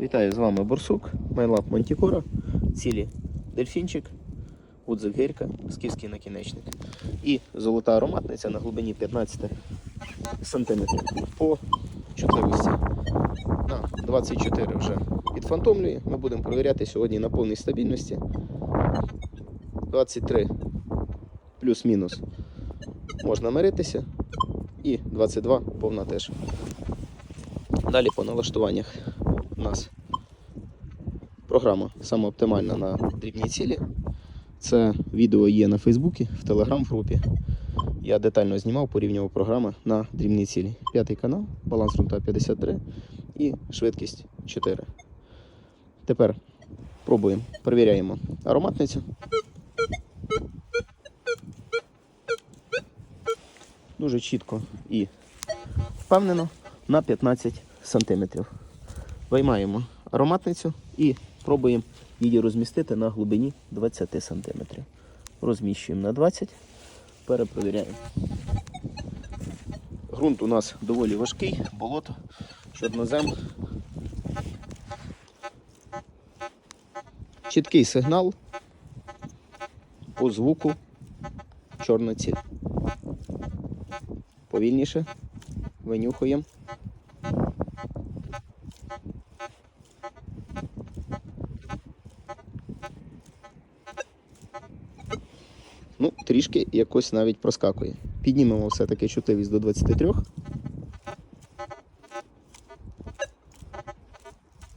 Вітаю з вами Борсук, Майлап Мантікора, цілі дельфінчик, гудзик гирька, скіфський накінечник і золота ароматниця на глибині 15 см по чутливості. На 24 вже підфантомлює. Ми будемо перевіряти сьогодні на повній стабільності. 23 плюс-мінус можна миритися. І 22 повна теж. Далі по налаштуваннях у нас програма саме оптимальна на дрібні цілі. Це відео є на Фейсбуці, в Телеграм-групі. Я детально знімав, порівнював програми на дрібні цілі. П'ятий канал, баланс грунта 53 і швидкість 4. Тепер пробуємо, перевіряємо ароматницю. Дуже чітко і впевнено на 15 см. Виймаємо ароматницю і пробуємо її розмістити на глибині 20 см. Розміщуємо на 20, перепровіряємо. Грунт у нас доволі важкий, болото, чорнозем. Чіткий сигнал по звуку чорна ціль. Повільніше винюхуємо. Ну, трішки якось навіть проскакує. Піднімемо все-таки чутливість до 23.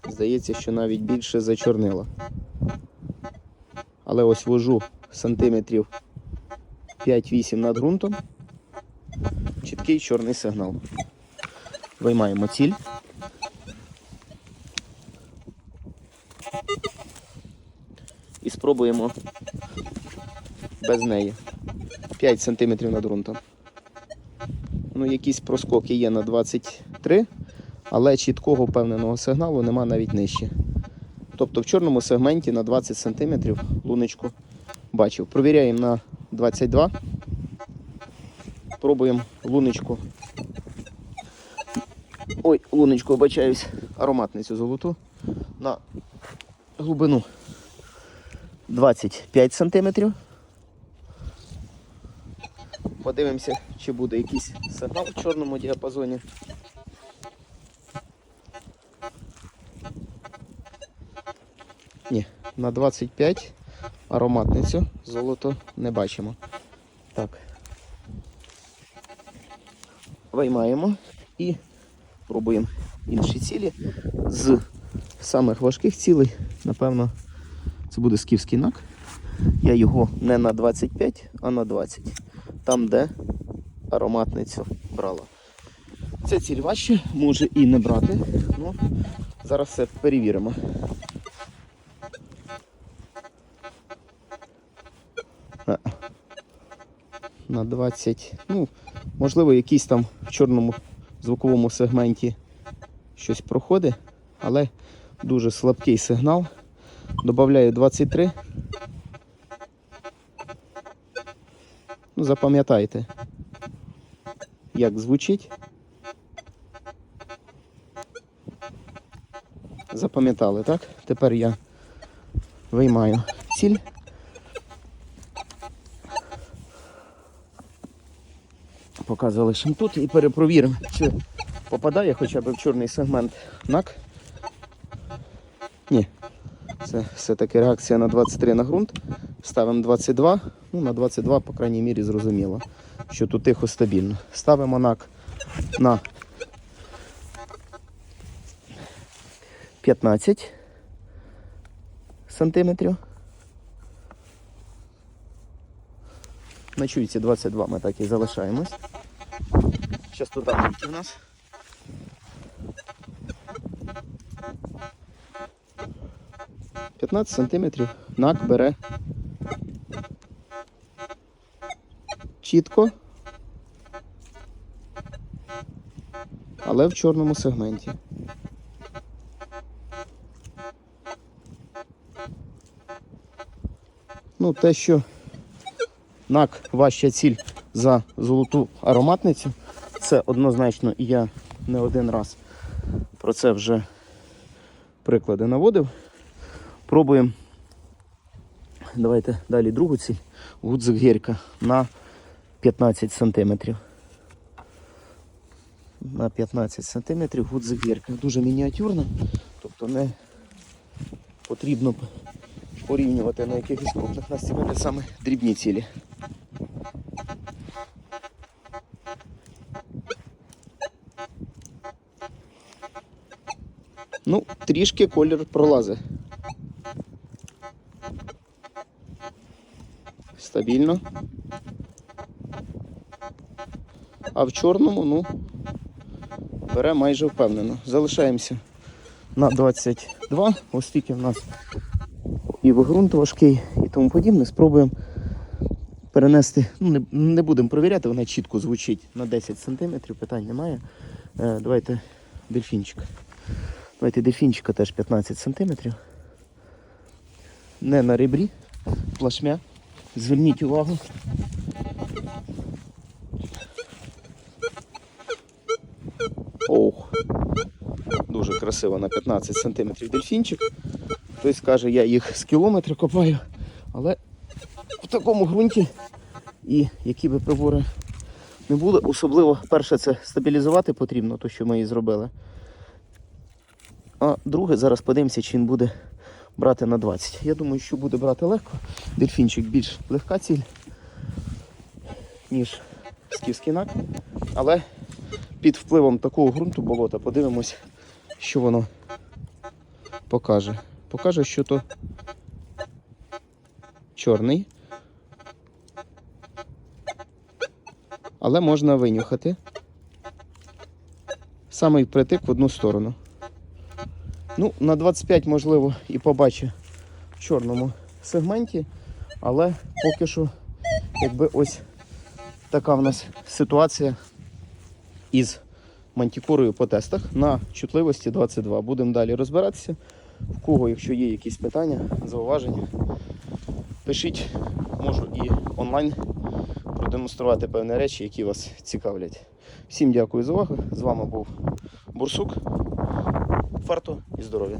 Здається, що навіть більше зачорнило. Але ось вожу сантиметрів 5-8 над ґрунтом. Чіткий чорний сигнал. Виймаємо ціль. І спробуємо без неї. 5 см над ґрунтом. Ну, якісь проскоки є на 23, але чіткого впевненого сигналу нема навіть нижче. Тобто в чорному сегменті на 20 см луночку бачив. Провіряємо на 22. Пробуємо луночку. Ой, луночку, обачаюсь, ароматницю золоту на глибину 25 см. Подивимося, чи буде якийсь сигнал в чорному діапазоні. Ні, на 25 ароматницю золото не бачимо. Так. Виймаємо і пробуємо інші цілі. З самих важких цілей, напевно, це буде скіфський нак. Я його не на 25, а на 20. Там, де ароматницю брала. Це ціль важче, може і не брати. Ну, зараз все перевіримо. На 20. Ну, можливо, якийсь там в чорному звуковому сегменті щось проходить, але дуже слабкий сигнал. Добавляю 23. Запам'ятайте, як звучить. Запам'ятали, так? Тепер я виймаю ціль. Поки залишимо тут і перепровіримо, чи попадає хоча б в чорний сегмент НАК. Ні. Це все-таки реакція на 23 на ґрунт. Ставимо 22. Ну, на 22, по крайній мірі, зрозуміло, що тут тихо стабільно. Ставимо НАК на 15 сантиметрів. На чуйці 22 ми так і залишаємось. Частота у нас. П'ятнадцять сантиметрів нак бере чітко, але в чорному сегменті. Ну, те, що нак важча ціль за золоту ароматницю, це однозначно і я не один раз про це вже приклади наводив. Пробуємо. Давайте далі другу ціль. Гудзик гірка на 15 сантиметрів. На 15 сантиметрів гудзигірка. Дуже мініатюрна, тобто не потрібно порівнювати на якихось крупних нас цікавлять саме дрібні цілі. Ну, трішки колір пролазить. Стабільно. А в чорному, ну, бере майже впевнено. Залишаємося на 22, оскільки в нас і ґрунт важкий і тому подібне. Спробуємо перенести, ну не, не будемо провіряти, вона чітко звучить на 10 см, питань немає. Е, давайте дельфінчик. Давайте дельфінчика теж 15 см. Не на ребрі, плашмя. Зверніть увагу. Ох, дуже красиво на 15 см дельфінчик. Хтось каже, я їх з кілометра копаю, але в такому ґрунті і які би прибори не були, особливо перше це стабілізувати потрібно, то що ми і зробили. А друге, зараз подивимося, чи він буде брати на 20. Я думаю, що буде брати легко. Дельфінчик більш легка ціль, ніж скіфський. Але під впливом такого ґрунту болота подивимось, що воно покаже. Покаже, що то чорний. Але можна винюхати. Самий притик в одну сторону. Ну, на 25, можливо, і побачу в чорному сегменті, але поки що, якби ось така в нас ситуація із мантікорою по тестах на чутливості 22. Будемо далі розбиратися. В кого, якщо є якісь питання, зауваження, пишіть, можу і онлайн продемонструвати певні речі, які вас цікавлять. Всім дякую за увагу. З вами був Бурсук. Фарту і здоров'я.